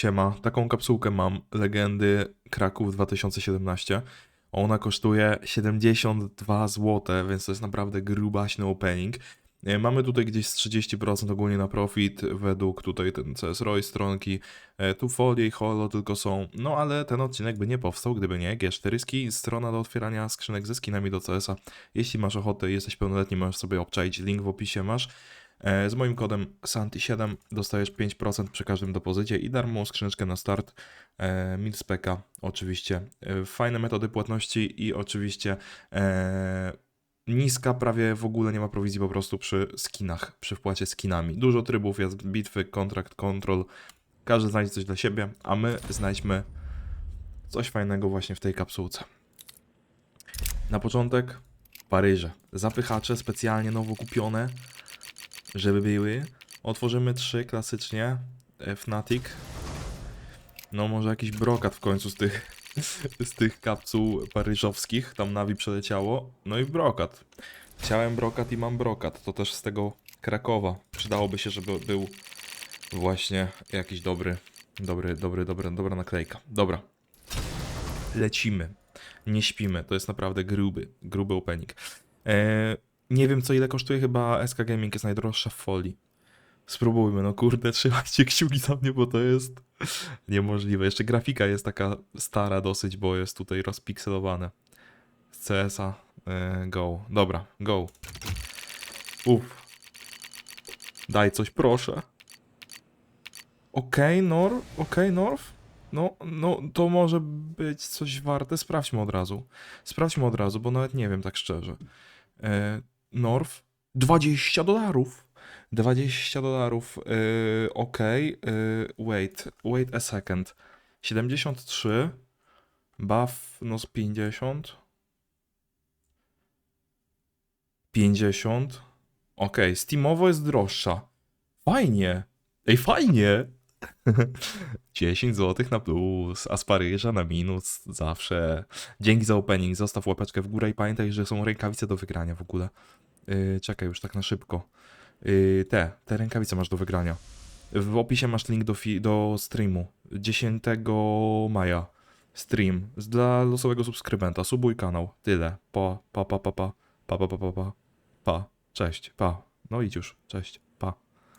Siema, taką kapsułkę mam, legendy Kraków 2017. Ona kosztuje 72 zł, więc to jest naprawdę grubaśny opening. E, Mamy tutaj gdzieś z 30% ogólnie na profit, według tutaj ten CS Roy stronki. E, Tu folie i holo tylko są, no ale ten odcinek by nie powstał, gdyby nie G4 ski, strona do otwierania skrzynek ze skinami do CS-a. Jeśli masz ochotę jesteś pełnoletni, możesz sobie obczaić, link w opisie masz. E, Z moim kodem SANTI7 dostajesz 5% przy każdym depozycie i darmową skrzyneczkę na start. E, Milspeka oczywiście. E, Fajne metody płatności i oczywiście niska, prawie w ogóle nie ma prowizji po prostu przy skinach, przy wpłacie skinami. Dużo trybów jest, bitwy, kontrakt, kontrol. Każdy znajdzie coś dla siebie, a my znajdźmy coś fajnego właśnie w tej kapsułce. Na początek Paryże. Zapychacze specjalnie nowo kupione żeby były. Otworzymy trzy klasycznie. Fnatic. No może jakiś brokat w końcu z tych, z tych kapsuł paryżowskich. Tam Navi przeleciało. No i brokat. Chciałem brokat i mam brokat. To też z tego Krakowa. Przydałoby się, żeby był właśnie jakiś dobry, dobry, dobry, dobry, dobra naklejka. Dobra. Lecimy. Nie śpimy. To jest naprawdę gruby, gruby opening. Eee, nie wiem co ile kosztuje, chyba SK Gaming jest najdroższa w folii. Spróbujmy, no kurde, trzymajcie kciuki za mnie, bo to jest niemożliwe. Jeszcze grafika jest taka stara dosyć, bo jest tutaj rozpikselowane. Z CS-a e, go. Dobra, go. Uff. Daj coś, proszę. Okej, Nor, okej, Norf. No, no, to może być coś warte. Sprawdźmy od razu. Sprawdźmy od razu, bo nawet nie wiem tak szczerze. E, North 20 dolarów. 20 dolarów. Yy, ok. Yy, wait. Wait a second. 73. Buff no z 50. 50. Ok. Steamowo jest droższa. Fajnie. Ej, fajnie. 10 zł na plus, a z Paryża na minus zawsze. Dzięki za opening, zostaw łapeczkę w górę i pamiętaj, że są rękawice do wygrania w ogóle. Yy, czekaj już tak na szybko. Yy, te, te rękawice masz do wygrania. W opisie masz link do, do streamu. 10 maja. Stream. Dla losowego subskrybenta. Subuj kanał. Tyle. Pa, pa, pa, pa, pa. Pa, pa, pa, pa, pa. Pa. Cześć. Pa. No idź już. Cześć.